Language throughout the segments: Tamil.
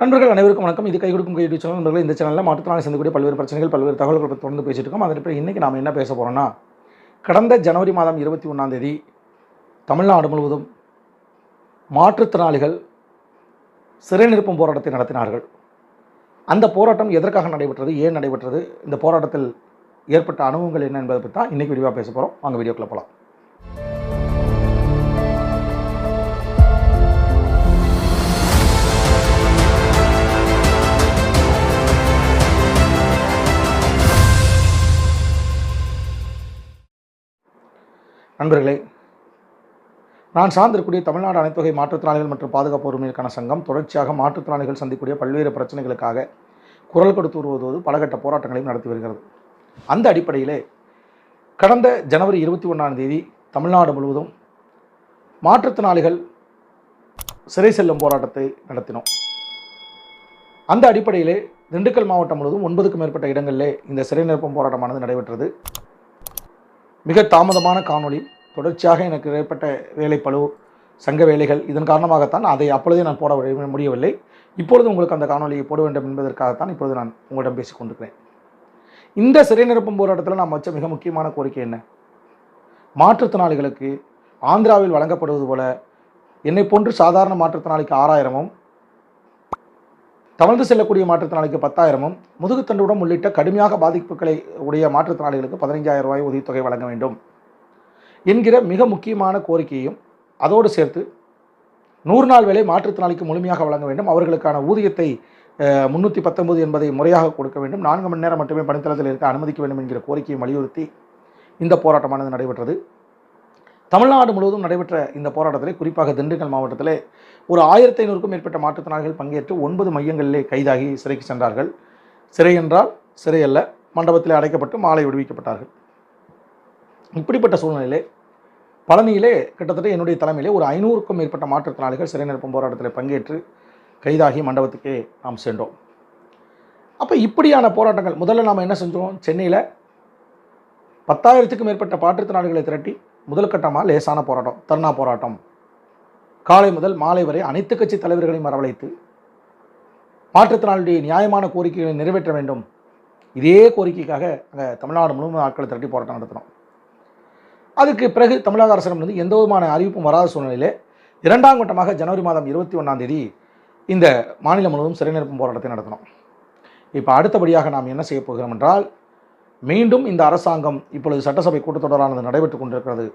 நண்பர்கள் அனைவருக்கும் வணக்கம். இது கை கொடுக்கும் கை யூடியூப் சேனல் நண்பர்கள். இந்த சேனலில் மாற்றுத்திறனாளி சந்திக்கக்கூடிய பல்வேறு பிரச்சனைகள் பல்வேறு தகவல்கள் பற்றி தொடர்ந்து பேசிட்டு இருக்கோம். அதன் பிறகு இன்றைக்கி நாம் என்ன பேச போகிறோம்னா கடந்த ஜனவரி மாதம் இருபத்தி ஒன்றாம் தேதி தமிழ்நாடு முழுவதும் மாற்றுத்திறனாளிகள் சிறை நிரப்பும் போராட்டத்தை நடத்தினார்கள். அந்த போராட்டம் எதற்காக நடைபெற்றது ஏன் நடைபெற்றது இந்த போராட்டத்தில் ஏற்பட்ட அனுபவங்கள் என்ன என்பதை பற்றி தான் இன்றைக்கி விரிவாக பேச போகிறோம் வாங்க வீடியோக்குள்ளே போகலாம் நண்பர்களே நான் சார்ந்திருக்கக்கூடிய தமிழ்நாடு அனைத்து வகை மாற்றுத்திறனாளிகள் மற்றும் பாதுகாப்பு உரிமைக்கான சங்கம் தொடர்ச்சியாக மாற்றுத்திறனாளிகள் சந்திக்கக்கூடிய பல்வேறு பிரச்சனைகளுக்காக குரல் கொடுத்து வருவதோடு பலகட்ட போராட்டங்களையும் நடத்தி வருகிறது. அந்த அடிப்படையிலே கடந்த ஜனவரி இருபத்தி ஒன்றாம் தேதி தமிழ்நாடு முழுவதும் மாற்றுத்திறனாளிகள் சிறை செல்லும் போராட்டத்தை நடத்தினோம். அந்த அடிப்படையிலே திண்டுக்கல் மாவட்டம் முழுவதும் ஒன்பதுக்கும் மேற்பட்ட இடங்களிலே இந்த சிறை நிரப்பும் போராட்டமானது நடைபெற்றது. மிக தாமதமான காணொளி. தொடர்ச்சியாக எனக்கு ஏற்பட்ட வேலைப்பளு சங்க வேலைகள் இதன் காரணமாகத்தான் அதை அப்பொழுதே நான் போட முடியவில்லை. இப்பொழுது உங்களுக்கு அந்த காணொலியை போட வேண்டும் என்பதற்காகத்தான் இப்பொழுது நான் உங்களிடம் பேசிக் கொண்டிருக்கிறேன். இந்த சிறை நிரப்பும் போராட்டத்தில் நாம் வச்ச மிக முக்கியமான கோரிக்கை என்ன? மாற்றுத்திறனாளிகளுக்கு ஆந்திராவில் வழங்கப்படுவது போல என்னை போன்று சாதாரண மாற்றுத்திறனாளிக்கு ஆறாயிரமும் தவழ்ந்து செல்லக்கூடிய மாற்றுத்திறனாளிக்கு பத்தாயிரமும் முதுகுத்தண்டுடன் உள்ளிட்ட கடுமையாக பாதிப்புகளை உடைய மாற்றுத்திறனாளிகளுக்கு பதினைஞ்சாயிரம் ரூபாய் உதவித்தொகை வழங்க வேண்டும் என்கிற மிக முக்கியமான கோரிக்கையும் அதோடு சேர்த்து நூறு நாள் வேலை மாற்றுத்திறனாளிக்கு முழுமையாக வழங்க வேண்டும். அவர்களுக்கான ஊதியத்தை முன்னூற்றி பத்தொன்பது என்பதை முறையாக கொடுக்க வேண்டும். நான்கு மணி நேரம் மட்டுமே பணித்தளத்தில் இருக்க அனுமதிக்க வேண்டும் என்கிற கோரிக்கையை வலியுறுத்தி இந்த போராட்டமானது நடைபெற்றது. தமிழ்நாடு முழுவதும் நடைபெற்ற இந்த போராட்டத்திலே குறிப்பாக திண்டுக்கல் மாவட்டத்திலே ஒரு ஆயிரத்தி ஐநூறுக்கும் மேற்பட்ட மாற்றுத்திறனாளிகள் பங்கேற்று ஒன்பது மையங்களிலே கைதாகி சிறைக்கு சென்றார்கள். சிறை என்றால் சிறை அல்ல அடைக்கப்பட்டு மாலை விடுவிக்கப்பட்டார்கள். இப்படிப்பட்ட சூழ்நிலையிலே பழனியிலே கிட்டத்தட்ட என்னுடைய தலைமையிலே ஒரு ஐநூறுக்கும் மேற்பட்ட மாற்றுத்திறனாளிகள் சிறை நிரப்பும் போராட்டத்தில் பங்கேற்று கைதாகி மண்டபத்துக்கே நாம் சென்றோம். அப்போ இப்படியான போராட்டங்கள் முதல்ல நாம் என்ன செஞ்சோம்? சென்னையில் பத்தாயிரத்துக்கும் மேற்பட்ட மாற்றுத்திறனாளிகளை திரட்டி முதல் கட்டமாக லேசான போராட்டம் தர்ணா போராட்டம். காலை முதல் மாலை வரை அனைத்து கட்சி தலைவர்களையும் வரவழைத்து மாற்றுத்திறனாளியுடைய நியாயமான கோரிக்கைகளை நிறைவேற்ற வேண்டும். இதே கோரிக்கைக்காக அங்கே தமிழ்நாடு முழுவதும் ஆட்களை திரட்டி போராட்டம் நடத்தினோம் அதுக்கு பிறகு தமிழக அரசிடமிருந்து எந்த விதமான அறிவிப்பும் வராத சூழ்நிலையிலே இரண்டாம் கட்டமாக ஜனவரி மாதம் இருபத்தி ஒன்றாம் தேதி இந்த மாநிலம் முழுவதும் சிறை நிரப்பும் போராட்டத்தை நடத்தினோம் இப்போ அடுத்தபடியாக நாம் என்ன செய்ய போகிறோம் என்றால் மீண்டும் இந்த அரசாங்கம் இப்பொழுது சட்டசபை கூட்டத்தொடரானது நடைபெற்றுக் கொண்டிருக்கிறது.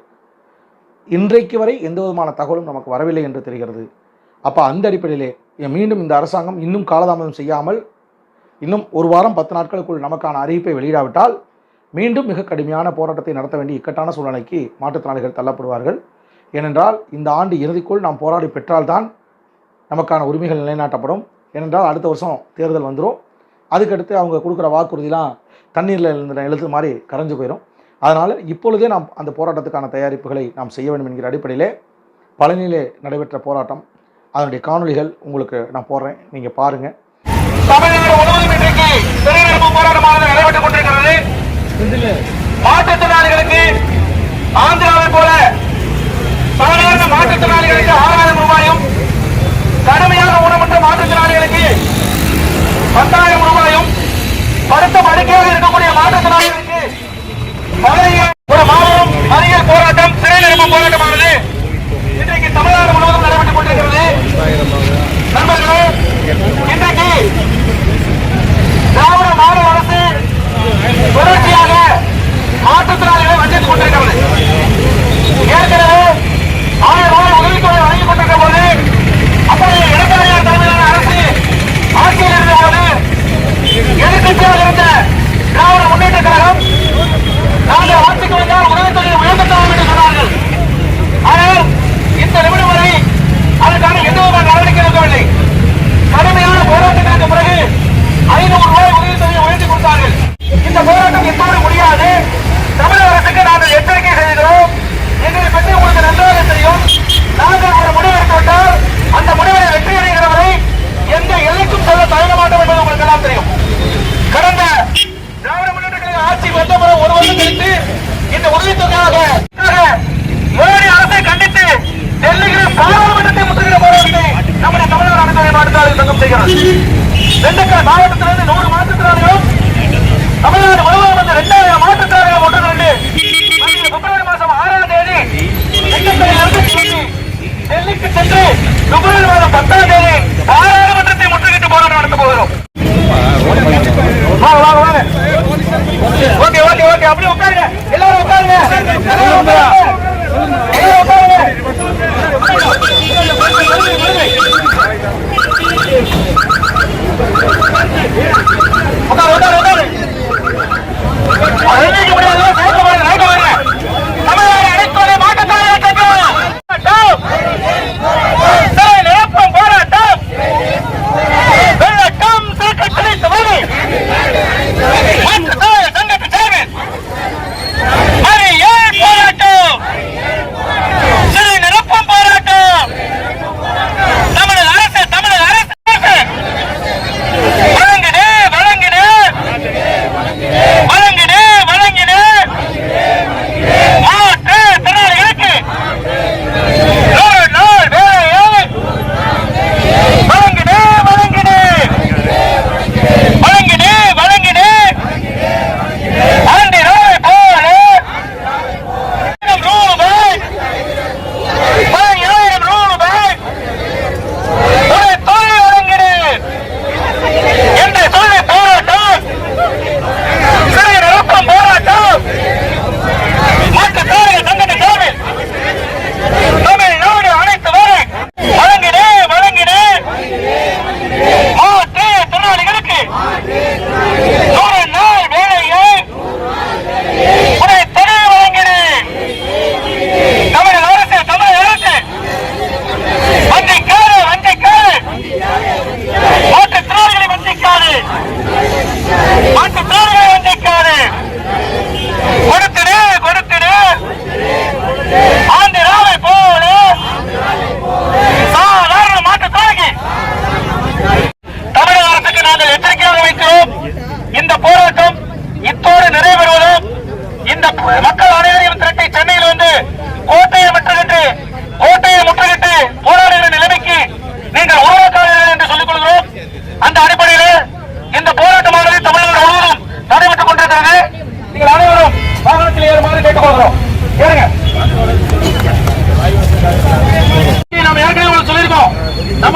இன்றைக்கு வரை எந்த விதமான தகவலும் நமக்கு வரவில்லை என்று தெரிகிறது. அப்போ அந்த அடிப்படையிலே மீண்டும் இந்த அரசாங்கம் இன்னும் காலதாமதம் செய்யாமல் இன்னும் ஒரு வாரம் பத்து நாட்களுக்குள் நமக்கான அறிவிப்பை வெளியிடாவிட்டால் மீண்டும் மிக கடுமையான போராட்டத்தை நடத்த வேண்டிய இக்கட்டான சூழ்நிலைக்கு மாற்றுத்திறனாளிகள் தள்ளப்படுவார்கள். ஏனென்றால் இந்த ஆண்டு இறுதிக்குள் நாம் போராடி பெற்றால்தான் நமக்கான உரிமைகள் நிலைநாட்டப்படும். ஏனென்றால் அடுத்த வருஷம் தேர்தல் வந்துடும் அதுக்கடுத்து அவங்க கொடுக்குற வாக்குறுதிலாம் தண்ணீரில் எழுந்த எழுத்து மாதிரி கரைஞ்சு போயிடும் அதனால் இப்பொழுதே நாம் அந்த போராட்டத்துக்கான தயாரிப்புகளை நாம் செய்ய வேண்டும் என்கிற அடிப்படையிலே பழனியிலே நடைபெற்ற போராட்டம். அதனுடைய காணொளிகள் உங்களுக்கு நான் போடுறேன். நீங்கள் பாருங்கள் கல்வித்தொகையாக மோடி அரசை கண்டித்து டெல்லியில் பாராளுமன்றத்தை முற்றுகிற போராட்டத்தை நம்முடைய தமிழ்நாடு அனைத்துறை மாவட்டத்தில் சங்கம் செய்கிறோம் திண்டுக்கல் மாவட்டத்திலிருந்து நூறு மாற்றுத்திறனாளிகளும் தமிழ்நாடு முழுவதும் வந்து இரண்டாயிரம் மாற்றுத்திறனாளிகள் ஒன்று பிப்ரவரி மாதம் ஆறாம் தேதி டெல்லிக்கு சென்று பிப்ரவரி மாதம் பத்தாம் தேதி பாராளுமன்றத்தை முற்றுகிட்டு போராட்டம் நடத்த போகிறோம் ஓகே ஓகே ஓகே அப்படியே உட்காருங்க எல்லாரும்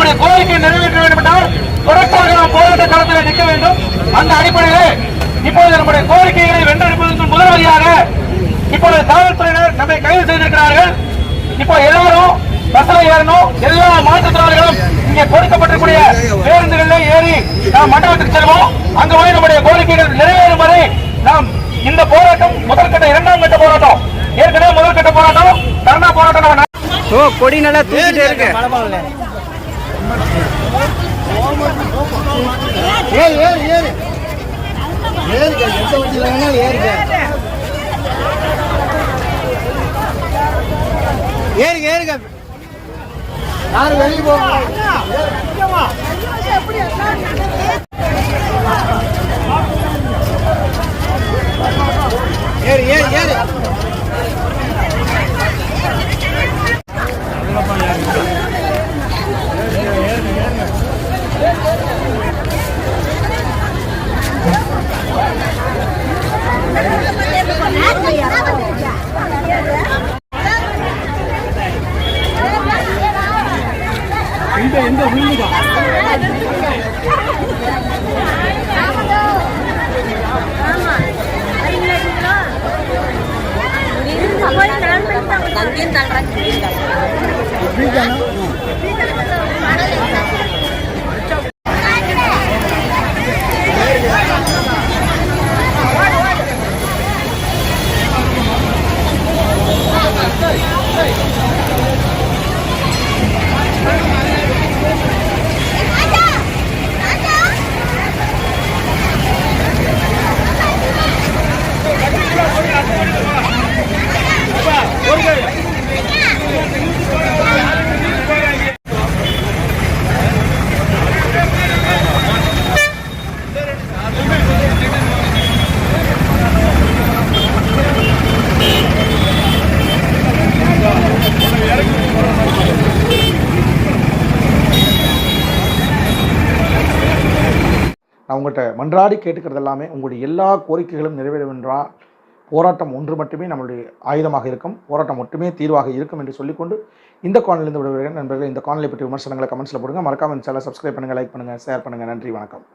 நம்முடைய கோரிக்கை நிறைவேற்ற வேண்டும் என்றால் தொடர்ச்சியாக நாம் போராட்ட களத்தில் நிற்க வேண்டும். அந்த அடிப்படையில் இப்பொழுது நம்முடைய கோரிக்கைகளை வென்றெடுப்பதற்கு முதல் வழியாக இப்பொழுது காவல்துறையினர் நம்மை கைது செய்திருக்கிறார்கள். இப்போ எல்லாரும் பஸ்ல ஏறணும். எல்லா மாற்றுத்திறனாளிகளும் இங்கே கொடுக்கப்பட்டிருக்கூடிய பேருந்துகளில் ஏறி நாம் மண்டபத்துக்கு செல்வோம். அங்கு போய் நம்முடைய கோரிக்கைகள் நிறைவேறும் வரை நாம் இந்த போராட்டம் முதல் கட்ட இரண்டாம் கட்ட போராட்டம் ஏற்கனவே முதல் கட்ட போராட்டம் தர்ணா போராட்டம் கொடி நல்லா தூக்கிட்டே இருக்கு. ஏறு ஏறு ஏறு. ஏறுங்க எந்த வண்டியில் வேணாலும் ஏறுங்க. ஏறுங்க ஏறுங்க. யாரும் வெளியே போக ஏறு ஏறு ஏறு. la tienda al rancho. நான் உங்கள்கிட்ட மன்றாடி கேட்டுக்கிறது எல்லாமே உங்களுடைய எல்லா கோரிக்கைகளும் நிறைவேறும் போராட்டம் ஒன்று மட்டுமே நம்மளுடைய ஆயுதமாக இருக்கும். போராட்டம் மட்டுமே தீர்வாக இருக்கும் என்று சொல்லிக்கொண்டு இந்த காணொலியிலிருந்து விடுகிறேன் நண்பர்கள் இந்த காணொலி பற்றி விமர்சனங்களை கமெண்ட்ஸில் போடுங்க. மறக்காமல் இந்த சேனலை சப்ஸ்கிரைப் பண்ணுங்கள் லைக் பண்ணுங்கள் ஷேர் பண்ணுங்கள் நன்றி வணக்கம்.